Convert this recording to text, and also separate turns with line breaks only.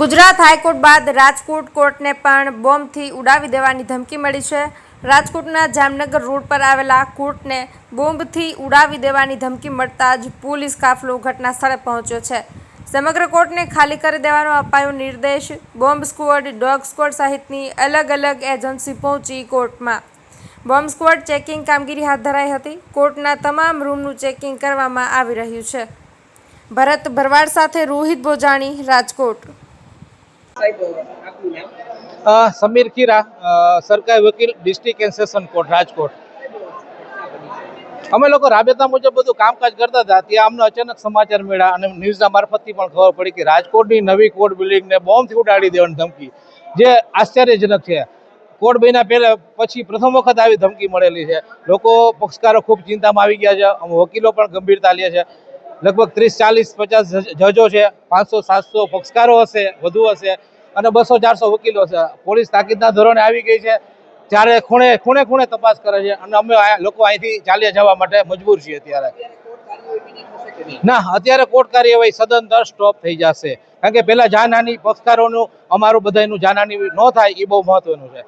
Gujarat high court બાદ રાજકોટ કોર્ટને પણ બોમ્બથી ઉડાવી દેવાની ધમકી મળી છે. રાજકોટના જામનગર રોડ પર આવેલા કોર્ટને બોમ્બથી ઉડાવી દેવાની ધમકી મળતા જ પોલીસ કાફલો ઘટના સ્થળે પહોંચ્યો છે. સમગ્ર કોર્ટને ખાલી કરી દેવાનો અપાયો નિર્દેશ. બોમ્બ સ્ક્વોડ, ડોગ સ્કવોડ સહિતની અલગ અલગ એજન્સી પહોંચી કોર્ટમાં. બોમ્બ સ્કવોડ ચેકિંગ કામગીરી હાથ ધરાઈ હતી. કોર્ટના તમામ રૂમનું ચેકિંગ કરવામાં આવી રહ્યું છે. ભરત ભરવાડ સાથે રોહિત બોજાણી રાજકોટ.
સમીર ખીરા સરકારી વકીલ, ડિસ્ટ્રિક્ટ એન્ડ કોર્ટ, રાજકોટ. અમે લોકો રાબેતા મુજબ બધું કામકાજ કરતા હતા. ત્યાં અમને અચાનક સમાચાર મળ્યા અને ન્યૂઝના મારફતથી પણ ખબર પડી કે રાજકોટની નવી કોર્ટ બિલ્ડિંગને બોમ્બથી ઉડાડી દેવાની ધમકી. જે આશ્ચર્યજનક છે. કોર્ટ બન્યા પહેલા પછી પ્રથમ વખત આવી ધમકી મળેલી છે. લોકો પક્ષકારો ખૂબ ચિંતામાં આવી ગયા છે. વકીલો પણ ગંભીરતા લે છે. લગભગ ત્રીસ, ચાલીસ, પચાસ જજો છે, પાંચસો, સાતસો પક્ષકારો હશે, વધુ હશે, અને બસો, ચારસો વકીલો છે પોલીસ તાકીદના ધોરણે આવી ગઈ છે. ત્યારે ખૂણે ખૂણે ખૂણે તપાસ કરે છે અને અમે લોકો અહીંથી ચાલ્યા જવા માટે મજબૂર છીએ અત્યારે. ના, અત્યારે કોર્ટ કાર્યવાહી સદંતર સ્ટોપ થઈ જશે. કારણ કે પેલા જાનહાની પક્ષકારોનું અમારું બધાનું જાનહાની ન થાય, એ બહુ મહત્વનું છે.